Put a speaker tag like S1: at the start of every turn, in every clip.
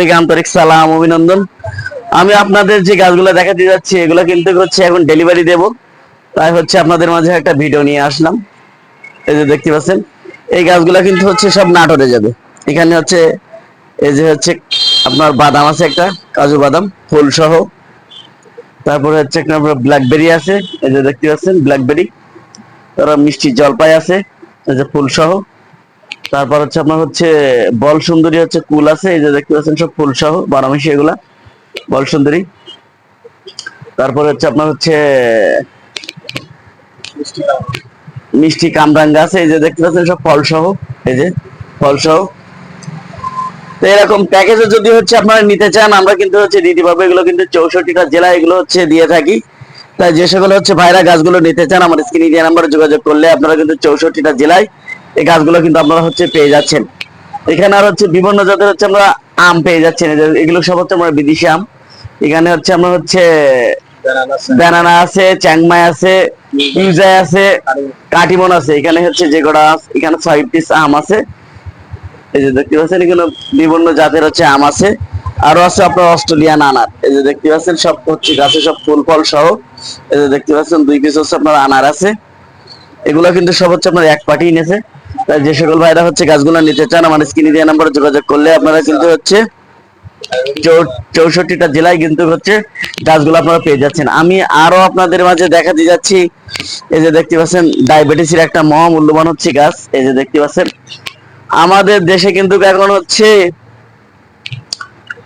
S1: থেকে আন্তরিক সালাম, অভিনন্দন। আমি আপনাদের যে গাছগুলো দেখাতে যাচ্ছি, এগুলো কিন্তু হচ্ছে এখন ডেলিভারি দেব। তাই হচ্ছে আপনাদের মাঝে একটা ভিডিও নিয়ে আসলাম। এই যে দেখতে পাচ্ছেন, এই গাছগুলো কিন্তু হচ্ছে সব নাটোরে যাবে। এখানে হচ্ছে, এই যে হচ্ছে আপনার বাদাম আছে একটা, কাজু বাদাম, ফুল সহ। তারপরে হচ্ছে একটা ব্ল্যাকবেরি আছে, এই যে দেখতে পাচ্ছেন ব্ল্যাকবেরি তারপর মিষ্টি জলপাই আছে, এই যে ফুল সহ। তারপর হচ্ছে আপনার হচ্ছে বল সুন্দরী হচ্ছে কুল আছে, এই যে দেখতে পাচ্ছেন সব ফুল সহ বারামাসি এগুলা, বল সুন্দরী। তারপর হচ্ছে আপনার হচ্ছে মিষ্টি কামরাঙ্গা আছে, এই যে দেখতে পাচ্ছেন সব ফল সহ, এই যে ফল সহ। তো এরকম প্যাকেজে যদি হচ্ছে আপনারা নিতে চান, আমরা কিন্তু হচ্ছে দিতে পারব এগুলো কিন্তু চৌষট্টিটা জেলা এগুলো হচ্ছে দিয়ে থাকি। তাই যে সকল হচ্ছে ভাইরা গাছগুলো নিতে চান, আমার স্ক্রিনে দিয়ে নাম্বারে যোগাযোগ করলে আপনারা কিন্তু চৌষট্টিটা জেলায় এই গাছগুলো কিন্তু আপনারা হচ্ছে পেয়ে যাচ্ছেন। এখানে আর হচ্ছে বিভিন্ন জাতের হচ্ছে আমরা আম পেয়ে যাচ্ছেন। এগুলো সব হচ্ছে আমরা বিদেশি আম। এখানে হচ্ছে আমরা হচ্ছে ব্যানানা আছে, চ্যাংমাই আছে, ইউজাই আছে, কাটিমন আছে। এখানে হচ্ছে যে কটা এখানে পিস আম আছে। এই যে দেখতে পাচ্ছেন, এখানে বিভিন্ন জাতের হচ্ছে আম আছে। আরও আছে আপনার অস্ট্রেলিয়ান আনার। এই যে দেখতে পাচ্ছেন, সব হচ্ছে গাছে সব ফুল, ফল সহ। এই যে দেখতে পাচ্ছেন, দুই পিস হচ্ছে আপনার আনার আছে। এগুলো কিন্তু সব হচ্ছে আপনার এক পার্টি নিয়েছে। যে সকল ভাইরা হচ্ছে গাছগুলো নিতে চান, আমার স্ক্রিনে দেওয়া নাম্বারে যোগাযোগ করলে আপনারা কিন্তু হচ্ছে চৌষট্টিটা জেলায় কিন্তু হচ্ছে গাছগুলো আপনারা পেয়ে যাচ্ছেন। আমি আরও আপনাদের মাঝে দেখাতে যাচ্ছি, এই যে দেখতে পাচ্ছেন, ডায়াবেটিসের একটা মহামূল্যবান হচ্ছে গাছ, এই যে দেখতে পাচ্ছেন। আমাদের দেশে কিন্তু এখন হচ্ছে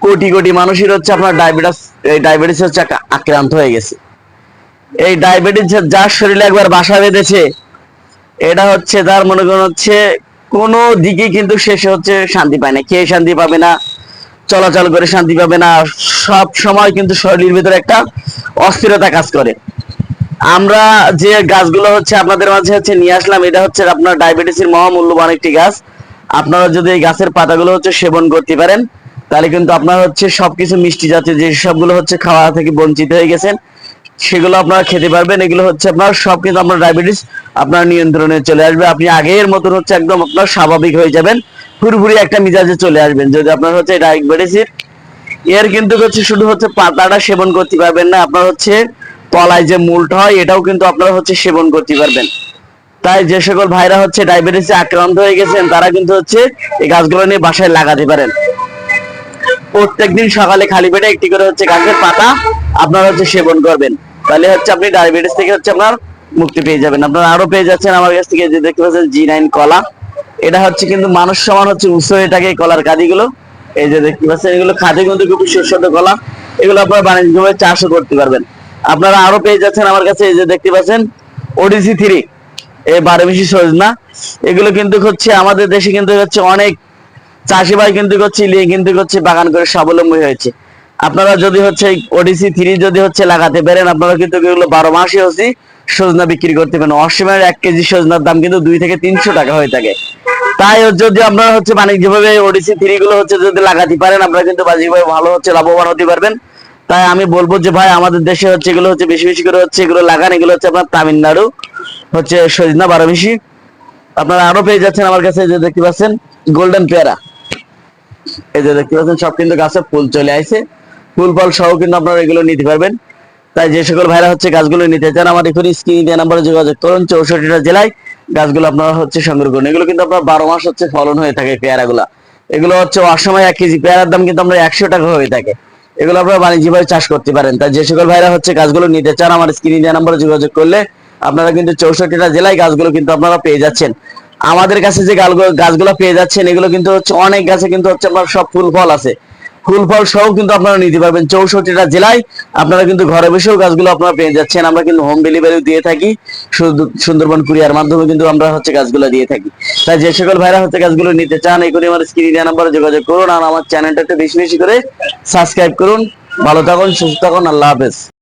S1: কোটি কোটি মানুষের হচ্ছে আপনার ডায়াবেটিস, এই ডায়াবেটিস হচ্ছে আক্রান্ত হয়ে গেছে। এই ডায়াবেটিস যার শরীরে একবার বাসা বেঁধেছে এটা হচ্ছে তার মনে করেন হচ্ছে কোন দিকে কিন্তু শেষে হচ্ছে শান্তি পায় না। খেয়ে শান্তি পাবে না? চলাচল করে শান্তি পাবে না। সব সময় কিন্তু শরীরের ভিতরে একটা অস্থিরতা কাজ করে। আমরা যে গাছগুলো হচ্ছে আপনাদের মাঝে হচ্ছে নিয়ে আসলাম, এটা হচ্ছে আপনার ডায়াবেটিসের মহামূল্যবান একটি গাছ। আপনারা যদি এই গাছের পাতাগুলো হচ্ছে সেবন করতে পারেন, তাহলে কিন্তু আপনার হচ্ছে সবকিছু মিষ্টি জাতীয় যে সবগুলো হচ্ছে খাওয়া থেকে বঞ্চিত হয়ে গেছেন। সেগুলো আপনারা খেতে পারবেন। এগুলো হচ্ছে আপনার সব কিন্তু আপনার ডায়াবেটিস আপনার নিয়ন্ত্রণে চলে আসবে। আপনি আগের মতন হচ্ছে একদম আপনার স্বাভাবিক হয়ে যাবেন। পুরোপুরি একটা মিজাজে চলে আসবেন। যদি আপনার হচ্ছে ডায়াবেটিসের এর কিন্তু হচ্ছে শুধু হচ্ছে পাতাটা সেবন করতে পারবেন না, আপনার হচ্ছে তলায় যে মূলটা হয়, এটাও কিন্তু আপনারা হচ্ছে সেবন করতে পারবেন। তাই যে সকল ভাইরা হচ্ছে ডায়াবেটিসে আক্রান্ত হয়ে গেছেন, তারা কিন্তু হচ্ছে এই গাছগুলো নিয়ে বাসায় লাগাতে পারেন। প্রত্যেকদিন সকালে খালি পেটে একটি করে হচ্ছে গাছের পাতা আপনারা হচ্ছে সেবন করবেন। তাহলে হচ্ছে আপনি ডায়াবেটিস থেকে হচ্ছে আপনার মুক্তি পেয়ে যাবেন। আপনারা আরও পেয়ে যাচ্ছেন আমার কাছ থেকে যে দেখতে পাচ্ছেন জি নাইন কলা। এটা হচ্ছে কিন্তু মানুষ সমান হচ্ছে উৎস থাকে এই কলার কাদিগুলো এই যে দেখতে পাচ্ছেন, এগুলো খাদে কিন্তু খুবই সুস্বাদু কলা। এগুলো আপনারা বাণিজ্যিকভাবে চাষও করতে পারবেন। আপনারা আরও পেয়ে যাচ্ছেন আমার কাছে এই যে দেখতে পাচ্ছেন ওডিসি থ্রি এই বারো মিশি সজনা। এগুলো কিন্তু হচ্ছে আমাদের দেশে কিন্তু হচ্ছে অনেক চাষি ভাই কিন্তু করছে নিয়ে কিন্তু করছে বাগান করে স্বাবলম্বী হয়েছে। আপনারা যদি হচ্ছে ওডিসি থ্রি যদি হচ্ছে লাগাতে পারেন, আপনারা কিন্তু বারো মাসে হচ্ছে সজনা বিক্রি করতে পারেন। অসময়ের এক কেজি সজনার দাম কিন্তু দুই থেকে তিনশো টাকা হয়ে থাকে। তাই যদি আপনারা হচ্ছে বাণিজ্যিকভাবে ওডিসি থ্রি গুলো হচ্ছে যদি লাগাতে পারেন, আপনারা কিন্তু বাণিজ্যিকভাবে ভালো হচ্ছে লাভবান হতে পারবেন। তাই আমি বলব যে ভাই, আমাদের দেশে হচ্ছে এগুলো হচ্ছে বেশি বেশি করে হচ্ছে এগুলো লাগান। এগুলো হচ্ছে আপনার তামিলনাড়ু হচ্ছে সজনা বারো মিশি। আপনারা আরও পেয়ে যাচ্ছেন আমার কাছে যে দেখতে পাচ্ছেন গোল্ডেন পেয়ারা এই যে দেখতে পাচ্ছেন, সব কিন্তু গাছে ফুল চলে আসে ফুল ফল সহ কিন্তু আপনারা এগুলো নিতে পারবেন। তাই যে সকল ভাইরা হচ্ছে গাছগুলো নিতে চান আমার এখনই স্ক্রিন দেওয়া নাম্বারে যোগাযোগ করুন, চৌষট্টিটা জেলায় গাছগুলো আপনারা হচ্ছে সংগ্রহ করুন। এগুলো কিন্তু আপনার বারো মাস হচ্ছে ফলন হয়ে থাকে পেয়ারাগুলা। এগুলো হচ্ছে অসময় এক কেজি পেয়ারার দাম কিন্তু আমরা একশো টাকা হয়ে থাকে। এগুলো আপনারা বাণিজ্যিকভাবে চাষ করতে পারেন। তাই যে সকল ভাইরা হচ্ছে গাছগুলো নিতে চান আমার স্ক্রিন দেওয়া নাম্বারে যোগাযোগ করলে আপনারা কিন্তু চৌষট্টিটা জেলায় গাছগুলো কিন্তু আপনারা পেয়ে যাচ্ছেন। আমাদের কাছে যে গাছগুলো পেয়ে যাচ্ছেন, এগুলো কিন্তু হচ্ছে অনেক গাছে কিন্তু হচ্ছে আপনার সব ফুল ফল আছে। ফুল ফল সহ কিন্তু আপনারা নিতে পারবেন। চৌষট্টিটা জেলায় আপনারা কিন্তু ঘরে বসেও গাছগুলো আপনারা পেয়ে যাচ্ছেন। আমরা কিন্তু হোম ডেলিভারি দিয়ে থাকি। সুন্দর- সুন্দরবন কুরিয়ার মাধ্যমে কিন্তু আমরা হচ্ছে গাছগুলো দিয়ে থাকি। তাই যে সকল ভাইরা হচ্ছে গাছগুলো নিতে চান, এই করে আমার স্ক্রিনে দেওয়া নাম্বারে যোগাযোগ করুন আর আমার চ্যানেলটা একটু বেশি বেশি করে সাবস্ক্রাইব করুন। ভালো থাকুন, সুস্থ থাকুন, আল্লাহ হাফেজ।